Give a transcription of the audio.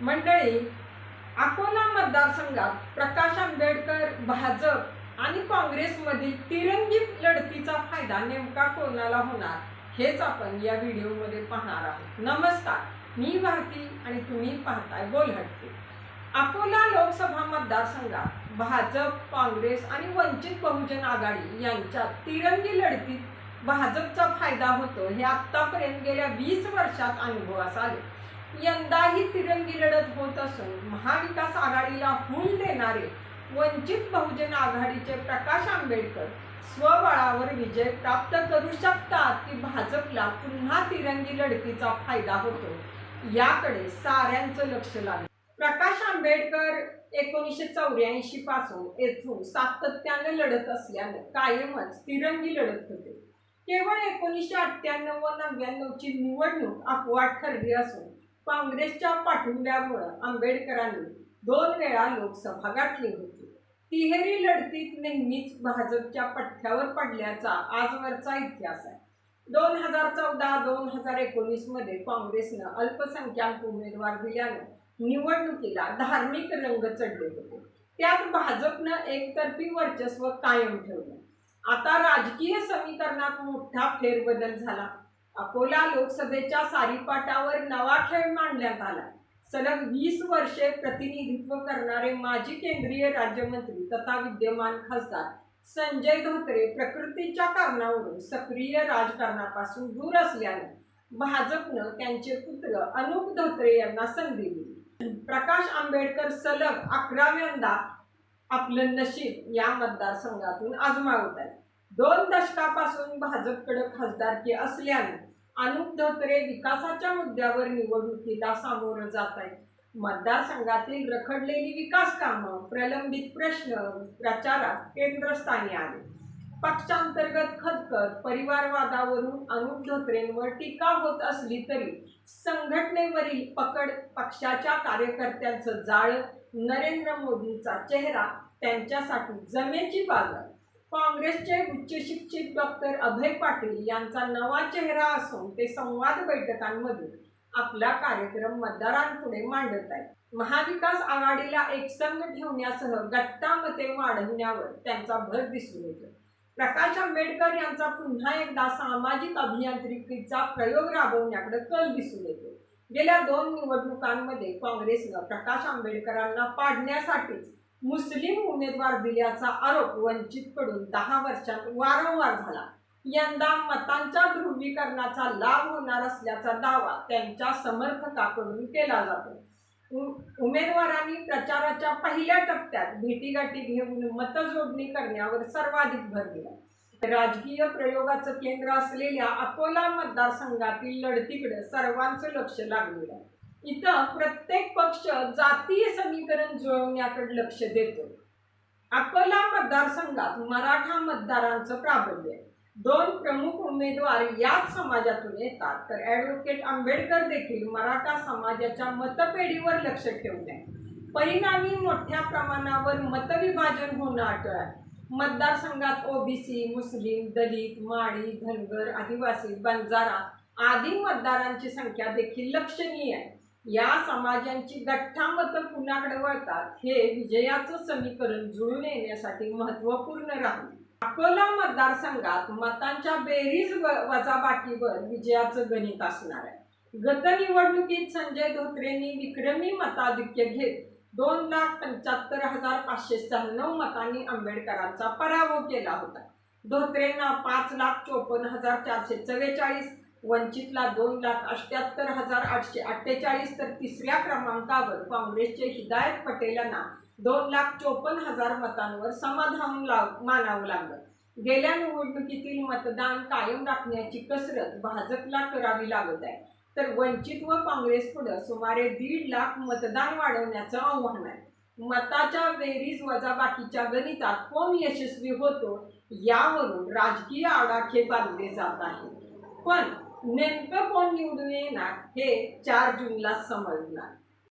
मंडळी अकोला मतदारसंघात प्रकाश आंबेडकर भाजप आणि काँग्रेसमधील तिरंगी लढतीचा फायदा नेमका कोणाला होणार हेच आपण या व्हिडिओमध्ये पाहणार आहोत. नमस्कार मी भारती आणि तुम्ही पाहताय बोल अकोला लोकसभा मतदारसंघात भाजप काँग्रेस आणि वंचित बहुजन आघाडी यांच्यात तिरंगी लढतीत भाजपचा फायदा होतो हे आत्तापर्यंत गेल्या वीस वर्षात अनुभवास आले. यंदाही तिरंगी लढत होत असून महाविकास आघाडीला हुल देणारे वंचित बहुजन आघाडीचे प्रकाश आंबेडकर स्वबळावर विजय प्राप्त करू शकतात की भाजपला पुन्हा तिरंगी लढतीचा फायदा होतो? याकडे साऱ्यांचं लक्ष लागलं. प्रकाश आंबेडकर एकोणीसशे चौऱ्याऐंशी पासून येथून सातत्याने लढत असल्याने कायमच तिरंगी लढत होते. केवळ एकोणीसशे अठ्ठ्याण्णव व नव्याण्णवची निवडणूक अपवाद ठरली असून काँग्रेसच्या पाठिंब्यामुळं आंबेडकरांनी दोन वेळा लोकसभा गाठली होती. तिहेरी लढतीत नेहमीच भाजपच्या पठ्ठ्यावर पडल्याचा आजवरचा इतिहास आहे. दोन हजार चौदा दोन हजार एकोणीसमध्ये काँग्रेसनं अल्पसंख्याक उमेदवार दिल्यानं निवडणुकीला धार्मिक रंग चढले होते. त्यात भाजपनं एकतर्फी वर्चस्व कायम ठेवलं. आता राजकीय समीकरणात मोठा फेरबदल झाला. अकोला लोकसभेच्या सारीपाटावर नवा खेळ मांडण्यात आला. सलग वीस वर्षे प्रतिनिधित्व करणारे माजी केंद्रीय राज्यमंत्री तथा विद्यमान खासदार संजय धोत्रे प्रकृतीच्या कारणावरून सक्रिय राजकारणापासून दूर असल्याने भाजपनं त्यांचे पुत्र अनुप धोत्रे यांना संधी दिली. प्रकाश आंबेडकर सलग अकराव्यांदा आपलं नशीब या मतदारसंघातून आजमावत आहे दोन दशकापासून भाजपकडे खासदारकी असल्याने अनुप धोत्रे विकासाच्या मुद्द्यावर निवडणुकीला सामोरं जात आहेत. मतदारसंघातील रखडलेली विकास कामं प्रलंबित प्रश्न प्रचारात केंद्रस्थानी आले. पक्षांतर्गत खतखत परिवारवादावरून अनुप धोत्रेंवर टीका होत असली तरी संघटनेवरील पकड पक्षाच्या कार्यकर्त्यांचं जाळं नरेंद्र मोदींचा चेहरा त्यांच्यासाठी जमेची बाजार काँग्रेसचे उच्च शिक्षित डॉक्टर अभय पाटील यांचा नवा चेहरा असून ते संवाद बैठकांमधून आपला कार्यक्रम मतदारांपुढे मांडत आहेत. महाविकास आघाडीला एकसंघ ठेवण्यासह गट्टा मते वाढवण्यावर त्यांचा भर दिसून येतो. प्रकाश आंबेडकर यांचा पुन्हा एकदा सामाजिक अभियांत्रिकीचा प्रयोग राबवण्याकडे कल दिसून येतो. गेल्या दोन निवडणुकांमध्ये काँग्रेसनं प्रकाश आंबेडकरांना पाडण्यासाठीच मुस्लिम उमेदवार दिल्याचा आरोप वंचितकडून दहा वर्षात वारंवार झाला. यंदा मतांच्या ध्रुवीकरणाचा लाभ होणार असल्याचा दावा त्यांच्या समर्थकाकडून केला जातो. उ- उमेदवारांनी प्रचाराच्या पहिल्या टप्प्यात भेटीगाठी घेऊन मतजोडणी करण्यावर सर्वाधिक भर दिला. राजकीय प्रयोगाचं केंद्र असलेल्या अकोला मतदारसंघातील लढतीकडे सर्वांचं लक्ष लागलेलं आहे. इथं प्रत्येक पक्ष जातीय समीकरण जुळवण्याकडे लक्ष देतो. अकोला मतदारसंघात मराठा मतदारांचं प्राबल्य. दोन प्रमुख उमेदवार याच समाजातून येतात. तर ॲडव्होकेट आंबेडकर देखील मराठा समाजाच्या मतपेढीवर लक्ष ठेवून आहे परिणामी मोठ्या प्रमाणावर मतविभाजन होणं अटळ आहे. मतदारसंघात ओबीसी मुस्लिम दलित माळी धनगर आदिवासी बंजारा आदी मतदारांची संख्या देखील लक्षणीय आहे. या समाजांची गठ्ठा मतं कुणाकडे वळतात हे विजयाचं समीकरण जुळून येण्यासाठी महत्त्वपूर्ण राहील. अकोला मतदारसंघात मतांच्या बेरीज व- वजाबाकीवर विजयाचं गणित असणार आहे. गत निवडणुकीत संजय धोत्रेंनी विक्रमी मताधिक्य घेत दोन लाख पंच्याहत्तर हजार पाचशे शहाण्णव मतांनी आंबेडकरांचा पराभव केला होता. धोत्रेंना पाच लाख चोपन्न हजार चारशे चव्वेचाळीस वंचितला दोन लाख अठ्याहत्तर हजार आठशे अठ्ठेचाळीस तर तिसऱ्या क्रमांकावर काँग्रेसचे हिदायत पटेल यांना दोन लाख चोपन्न हजार मतांवर समाधान लाव मानावं लागलं. गेल्या निवडणुकीतील मतदान कायम राखण्याची कसरत भाजपला करावी लागत आहे. तर वंचित व काँग्रेस पुढं सुमारे दीड लाख मतदान वाढवण्याचं आव्हान आहे. मताच्या बेरीज वजाबाकीच्या गणितात कोण यशस्वी होतो यावरून राजकीय आडाखे बांधले जात आहे पण नेमकं कोण निवडून येणार हे चार जूनला समजणार.